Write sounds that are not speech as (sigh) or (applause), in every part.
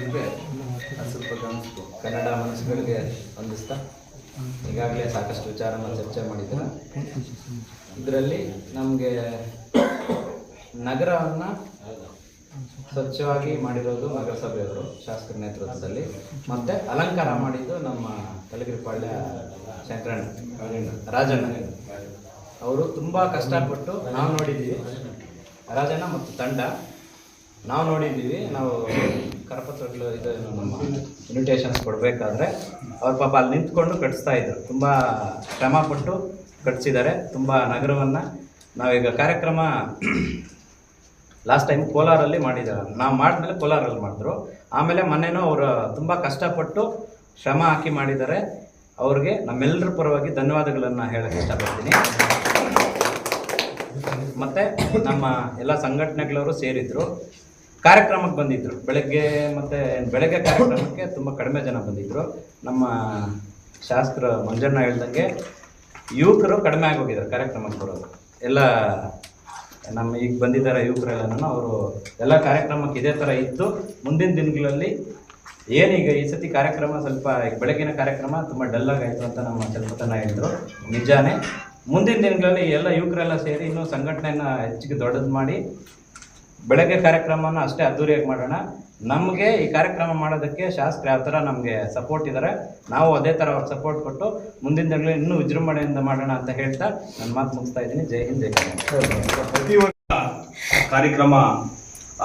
ಇದ್ರೆ ಅದು ಸ್ವಲ್ಪ ಗಮನಿಸ್ಬೋದು ಕನ್ನಡ ಮನಸ್ಸುಗಳಿಗೆ ಹೊಂದಿಸ್ತಾ. ಈಗಾಗಲೇ ಸಾಕಷ್ಟು ವಿಚಾರನ ಚರ್ಚೆ ಮಾಡಿದ್ದಾರೆ? ಇದರಲ್ಲಿ ನಮಗೆ ನಗರವನ್ನು ಸ್ವಚ್ಛವಾಗಿ ಮಾಡಿರೋದು ನಗರಸಭೆಯವರು, ಶಾಸಕರ ನೇತೃತ್ವದಲ್ಲಿ. ಮತ್ತೆ ಅಲಂಕಾರ ಮಾಡಿದ್ದು ನಮ್ಮ ಕಲಗಿರಿಪಾಳ್ಯ ಶಂಕರಣ್ಣ ರಾಜಣ್ಣ. ಅವರು ತುಂಬ ಕಷ್ಟಪಟ್ಟು ನಾವು ನೋಡಿದ್ದೀವಿ. ರಾಜಣ್ಣ ಮತ್ತು ತಂಡ ನಾವು ನೋಡಿದ್ದೀವಿ, ನಾವು ಕರಪತ್ರಗಳು ಇದು ನಮ್ಮ ಇನ್ವಿಟೇಷನ್ಸ್ ಕೊಡಬೇಕಾದ್ರೆ. ಅವ್ರ ಪಾಪ ಅಲ್ಲಿ ನಿಂತ್ಕೊಂಡು ಕಟ್ಸ್ತಾ ಇದ್ರು. ತುಂಬ ಶ್ರಮಪಟ್ಟು ಕಟ್ಸಿದ್ದಾರೆ. ತುಂಬ ನಗರವನ್ನು ನಾವೀಗ ಕಾರ್ಯಕ್ರಮ (clears throat) ಲಾಸ್ಟ್ ಟೈಮ್ ಕೋಲಾರಲ್ಲಿ ಮಾಡಿದ್ದಾರೆ. ನಾವು ಮಾಡಿದ್ಮೇಲೆ ಕೋಲಾರಲ್ಲಿ ಮಾಡಿದ್ರು. ಆಮೇಲೆ ಮೊನ್ನೆನೂ ಅವರು ತುಂಬ ಕಷ್ಟಪಟ್ಟು ಶ್ರಮ ಹಾಕಿ ಮಾಡಿದ್ದಾರೆ. ಅವ್ರಿಗೆ ನಮ್ಮೆಲ್ಲರ ಪರವಾಗಿ ಧನ್ಯವಾದಗಳನ್ನು ಹೇಳಕ್ಕೆ ಇಷ್ಟಪಡ್ತೀನಿ. ಮತ್ತು ನಮ್ಮ ಎಲ್ಲ ಸಂಘಟನೆಗಳವರು ಸೇರಿದ್ರು. ಕಾರ್ಯಕ್ರಮಕ್ಕೆ ಬಂದಿದ್ರು. ಬೆಳಗ್ಗೆ ಮತ್ತೆ ಬೆಳಗ್ಗೆ ಕಾರ್ಯಕ್ರಮಕ್ಕೆ ತುಂಬ ಕಡಿಮೆ ಜನ ಬಂದಿದ್ರು. ನಮ್ಮ ಶಾಸ್ತ್ರ ಮಂಜಣ್ಣ ಹೇಳ್ದಂಗೆ ಯುವಕರು ಕಡಿಮೆ ಆಗೋಗಿದ್ದಾರೆ ಕಾರ್ಯಕ್ರಮಕ್ಕೆ ಬರೋದು. ಎಲ್ಲ ನಮ್ಮ ಈಗ ಬಂದಿದ್ದಾರೆ ಯುವಕರೆಲ್ಲನೂ ಅವರು ಎಲ್ಲ ಕಾರ್ಯಕ್ರಮಕ್ಕೆ ಇದೇ ಥರ ಇದ್ದು ಮುಂದಿನ ದಿನಗಳಲ್ಲಿ ಏನೀಗ ಈ ಸತಿ ಕಾರ್ಯಕ್ರಮ ಸ್ವಲ್ಪ ಬೆಳಗಿನ ಕಾರ್ಯಕ್ರಮ ತುಂಬ ಡಲ್ಲಾಗಿ ಆಯಿತು ಅಂತ ನಮ್ಮ ಚಲಪತನ ಹೇಳಿದರು. ನಿಜಾನೇ ಮುಂದಿನ ದಿನಗಳಲ್ಲಿ ಎಲ್ಲ ಯುವಕರೆಲ್ಲ ಸೇರಿ ಇನ್ನೂ ಸಂಘಟನೆಯನ್ನು ಹೆಚ್ಚಿಗೆ ದೊಡ್ಡದು ಮಾಡಿ ಬೆಳಗ್ಗೆ ಕಾರ್ಯಕ್ರಮನ ಅಷ್ಟೇ ಅದ್ದೂರಿಯಾಗಿ ಮಾಡೋಣ. ನಮಗೆ ಈ ಕಾರ್ಯಕ್ರಮ ಮಾಡೋದಕ್ಕೆ ಶಾಸಕರು ಯಾವ ಥರ ನಮಗೆ ಸಪೋರ್ಟ್ ಇದ್ದಾರೆ ನಾವು ಅದೇ ಥರ ಅವ್ರಿಗೆ ಸಪೋರ್ಟ್ ಕೊಟ್ಟು ಮುಂದಿನ ದಿನಗಳು ಇನ್ನೂ ವಿಜೃಂಭಣೆಯಿಂದ ಮಾಡೋಣ ಅಂತ ಹೇಳ್ತಾ ನನ್ನ ಮಾತು ಮುಗಿಸ್ತಾ ಇದ್ದೀನಿ. ಜೈ ಹಿಂದ್, ಜೈ ಪ್ರತಿ ಕಾರ್ಯಕ್ರಮ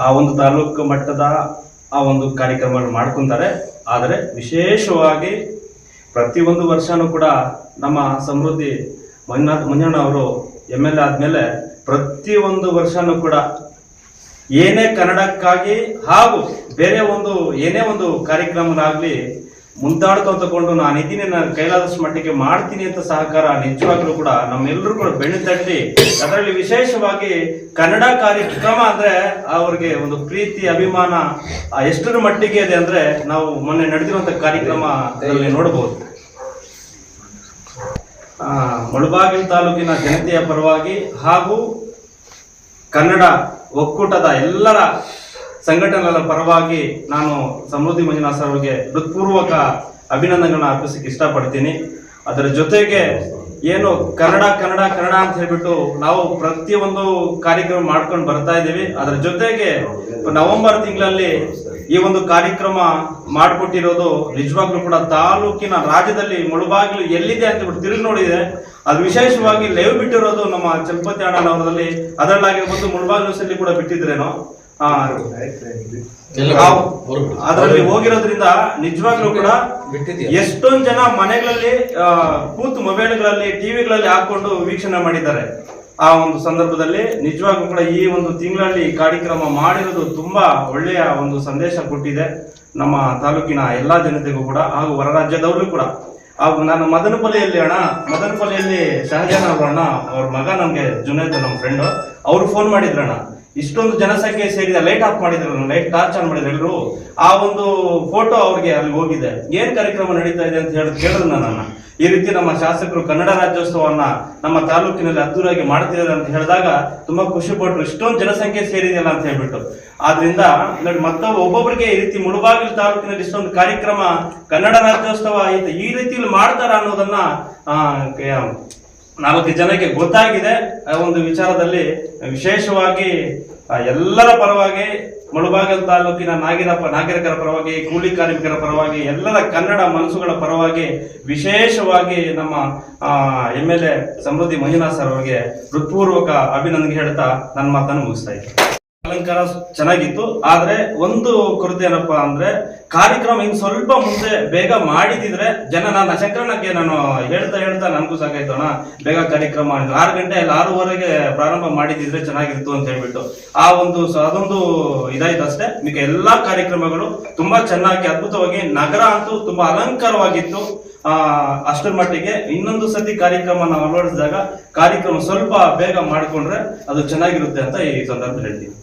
ಆ ಒಂದು ತಾಲೂಕು ಮಟ್ಟದ ಆ ಒಂದು ಕಾರ್ಯಕ್ರಮಗಳು ಮಾಡ್ಕೊಂತಾರೆ. ಆದರೆ ವಿಶೇಷವಾಗಿ ಪ್ರತಿಯೊಂದು ವರ್ಷನೂ ಕೂಡ ನಮ್ಮ ಸಮೃದ್ಧಿ ಮಂಜುನಾಥ್ ಮಂಜಣ್ಣ ಅವರು ಎಂ ಎಲ್ ಎ ಆದಮೇಲೆ ಪ್ರತಿಯೊಂದು ವರ್ಷನೂ ಕೂಡ ಏನೇ ಕನ್ನಡಕ್ಕಾಗಿ ಹಾಗೂ ಬೇರೆ ಒಂದು, ಏನೇ ಒಂದು ಕಾರ್ಯಕ್ರಮನಾಗ್ಲಿ ಮುಂದಾಡ್ಕೊಂತ ತಗೊಂಡು ನಾನು ಕೈಲಾದಷ್ಟು ಮಟ್ಟಿಗೆ ಮಾಡ್ತೀನಿ ಅಂತ ಸಹಕಾರ ನಿಜವಾಗ್ಲೂ ಕೂಡ ನಮ್ಮೆಲ್ಲರೂ ಕೂಡ ಬೆಣ್ಣೆ ತಟ್ಟಿ, ಅದರಲ್ಲಿ ವಿಶೇಷವಾಗಿ ಕನ್ನಡ ಕಾರ್ಯಕ್ರಮ ಅಂದ್ರೆ ಅವ್ರಿಗೆ ಒಂದು ಪ್ರೀತಿ, ಅಭಿಮಾನ ಎಷ್ಟರ ಮಟ್ಟಿಗೆ ಇದೆ ಅಂದ್ರೆ ನಾವು ಮೊನ್ನೆ ನಡೆದಿರುವಂತ ಕಾರ್ಯಕ್ರಮ ನೋಡಬಹುದು ಮುಳಬಾಗಿಲು ತಾಲೂಕಿನ ಜನತೆಯ ಪರವಾಗಿ ಹಾಗೂ ಕನ್ನಡ ಒಕ್ಕೂಟದ ಎಲ್ಲರ ಸಂಘಟನೆಗಳ ಪರವಾಗಿ ನಾನು ಸಮೃದ್ಧಿ ಮಂಜುನಾಥ್ ಸರ್ ಅವರಿಗೆ ಹೃತ್ಪೂರ್ವಕ ಅಭಿನಂದನೆಗಳನ್ನ ಅರ್ಪಿಸಕ್ಕೆ ಇಷ್ಟಪಡ್ತೀನಿ. ಅದರ ಜೊತೆಗೆ ಏನು ಕನ್ನಡ ಕನ್ನಡ ಕನ್ನಡ ಅಂತ ಹೇಳ್ಬಿಟ್ಟು ನಾವು ಪ್ರತಿಯೊಂದು ಕಾರ್ಯಕ್ರಮ ಮಾಡ್ಕೊಂಡು ಬರ್ತಾ ಇದ್ದೀವಿ. ಅದರ ಜೊತೆಗೆ ನವೆಂಬರ್ ತಿಂಗಳಲ್ಲಿ ಈ ಒಂದು ಕಾರ್ಯಕ್ರಮ ಮಾಡಿಕೊಟ್ಟಿರೋದು ನಿಜವಾಗ್ಲೂ ಕೂಡ ತಾಲೂಕಿನ ರಾಜ್ಯದಲ್ಲಿ ಮುಳುಬಾಗಿಲು ಎಲ್ಲಿದೆ ಅಂತ ಬಿಟ್ಟು ತಿರುಗಿ ನೋಡಿದೆ ಅದು ವಿಶೇಷವಾಗಿ ಲೈವ್ ಬಿಟ್ಟಿರೋದು ನಮ್ಮ ಚಲಪತಿ ಅಣ್ಣನವರದಲ್ಲಿ. ಅದರಲ್ಲಾಗಿರ್ಬೋದು ಮುಳುಬಾಗಿಲು ಕೂಡ ಬಿಟ್ಟಿದ್ರೇನೋ. ಅದರಲ್ಲಿ ಹೋಗಿರೋದ್ರಿಂದ ನಿಜವಾಗ್ಲೂ ಕೂಡ ಎಷ್ಟೊಂದ್ ಜನ ಮನೆಗಳಲ್ಲಿ ಕೂತು ಮೊಬೈಲ್ಗಳಲ್ಲಿ ಟಿವಿಗಳಲ್ಲಿ ಹಾಕೊಂಡು ವೀಕ್ಷಣೆ ಮಾಡಿದ್ದಾರೆ. ಆ ಒಂದು ಸಂದರ್ಭದಲ್ಲಿ ನಿಜವಾಗ್ಲೂ ಕೂಡ ಈ ಒಂದು ತಿಂಗಳಲ್ಲಿ ಕಾರ್ಯಕ್ರಮ ಮಾಡಿರೋದು ತುಂಬಾ ಒಳ್ಳೆಯ ಒಂದು ಸಂದೇಶ ಕೊಟ್ಟಿದೆ. ನಮ್ಮ ತಾಲೂಕಿನ ಎಲ್ಲಾ ಜನತೆಗೂ ಕೂಡ ಹಾಗೂ ಹೊರ ರಾಜ್ಯದವರು ಕೂಡ. ಹಾಗೂ ನಾನು ಮದನಪಲ್ಲಿಯಲ್ಲಿ ಅಣ್ಣ ಮದನಪಲ್ಲಿಯಲ್ಲಿ ಶಹಜಾನ್ ಅವ್ರ ಅಣ್ಣ ಅವ್ರ ಮಗ ನಮ್ಗೆ ಜುನೇದ್ ನಮ್ಮ ಫ್ರೆಂಡ್ ಅವ್ರು ಫೋನ್ ಮಾಡಿದ್ರಣ್ಣ. ಇಷ್ಟೊಂದು ಜನಸಂಖ್ಯೆ ಸೇರಿದ ಲೈಟ್ ಆಫ್ ಮಾಡಿದ್ರು ಲೈಟ್ ಟಾರ್ಚ್ ಆನ್ ಮಾಡಿದ್ರು ಎಲ್ಲರೂ. ಆ ಒಂದು ಫೋಟೋ ಅವ್ರಿಗೆ ಅಲ್ಲಿ ಹೋಗಿದೆ. ಏನ್ ಕಾರ್ಯಕ್ರಮ ನಡೀತಾ ಇದೆ ಅಂತ ಹೇಳಿ ಕೇಳಿದ್ರು ನನ್ನ. ಈ ರೀತಿ ನಮ್ಮ ಶಾಸಕರು ಕನ್ನಡ ರಾಜ್ಯೋತ್ಸವವನ್ನ ನಮ್ಮ ತಾಲೂಕಿನಲ್ಲಿ ಅದ್ದೂರಿಯಾಗಿ ಮಾಡ್ತಿದ್ದಾರೆ ಅಂತ ಹೇಳಿದಾಗ ತುಂಬಾ ಖುಷಿ ಪಟ್ಟರು ಇಷ್ಟೊಂದು ಜನಸಂಖ್ಯೆ ಸೇರಿದೆಯಲ್ಲ ಅಂತ ಹೇಳ್ಬಿಟ್ಟು. ಆದ್ರಿಂದ ನೋಡಿ ಮತ್ತೊಬ್ಬ ಒಬ್ಬೊಬ್ಬರಿಗೆ ಈ ರೀತಿ ಮುಳುಬಾಗಿಲು ತಾಲೂಕಿನಲ್ಲಿ ಇಷ್ಟೊಂದು ಕಾರ್ಯಕ್ರಮ ಕನ್ನಡ ರಾಜ್ಯೋತ್ಸವ ಈ- ರೀತಿಯಲ್ಲಿ ಮಾಡ್ತಾರ ಅನ್ನೋದನ್ನ ಆ, ನಾಲ್ಕು ಜನಕ್ಕೆ ಗೊತ್ತಾಗಿದೆ, ಆ ಒಂದು ವಿಚಾರದಲ್ಲಿ ವಿಶೇಷವಾಗಿ ಎಲ್ಲರ ಪರವಾಗಿ ಮುಳುಬಾಗಲ್ ತಾಲೂಕಿನ ನಾಗಿರಪ್ಪ ನಾಗರಿಕರ ಪರವಾಗಿ, ಕೂಲಿ ಕಾರ್ಮಿಕರ ಪರವಾಗಿ, ಎಲ್ಲರ ಕನ್ನಡ ಮನಸ್ಸುಗಳ ಪರವಾಗಿ ವಿಶೇಷವಾಗಿ ನಮ್ಮ M L A Samruddhi Manjunath sir ಅವರಿಗೆ ಹೃತ್ಪೂರ್ವಕ ಅಭಿನಂದನೆ ಹೇಳ್ತಾ ನನ್ನ ಮಾತನ್ನು ಮುಗಿಸ್ತಾ ಇದ್ದೀನಿ. ಅಲಂಕಾರ ಚೆನ್ನಾಗಿತ್ತು. ಆದ್ರೆ ಒಂದು ಕೊರತೆ ಏನಪ್ಪಾ ಅಂದ್ರೆ ಕಾರ್ಯಕ್ರಮ ಇನ್ ಸ್ವಲ್ಪ ಮುಂದೆ ಬೇಗ ಮಾಡಿದಿದ್ರೆ ಜನ ನಾನು ಶಂಕರಣಕ್ಕೆ ನಾನು ಹೇಳ್ತಾ ಹೇಳ್ತಾ ನನಗೂ ಸಾಕಾಯ್ತು, ಅಣ್ಣ, ಬೇಗ ಕಾರ್ಯಕ್ರಮ ಮಾಡಿದ್ರು. ಆರು ಗಂಟೆ ಇಲ್ಲ, ಆರೂವರೆಗೆ ಪ್ರಾರಂಭ ಮಾಡಿದಿದ್ರೆ ಚೆನ್ನಾಗಿತ್ತು ಅಂತ ಹೇಳ್ಬಿಟ್ಟು. ಆ ಒಂದು ಅದೊಂದು ಇದಾಯ್ತು ಅಷ್ಟೇ. ಮಿಕ್ಕ ಎಲ್ಲಾ ಕಾರ್ಯಕ್ರಮಗಳು ತುಂಬಾ ಚೆನ್ನಾಗಿ, ಅದ್ಭುತವಾಗಿ ನಗರ ಅಂತೂ ತುಂಬಾ ಅಲಂಕಾರವಾಗಿತ್ತು. ಆ, ಅಷ್ಟರ ಮಟ್ಟಿಗೆ ಇನ್ನೊಂದು ಸತಿ ಕಾರ್ಯಕ್ರಮ ನಾವು ಅಳವಡಿಸಿದಾಗ ಕಾರ್ಯಕ್ರಮ ಸ್ವಲ್ಪ ಬೇಗ ಮಾಡಿಕೊಂಡ್ರೆ ಅದು ಚೆನ್ನಾಗಿರುತ್ತೆ ಅಂತ ಈ ಸಂದರ್ಭದಲ್ಲಿ ಹೇಳ್ತೀನಿ.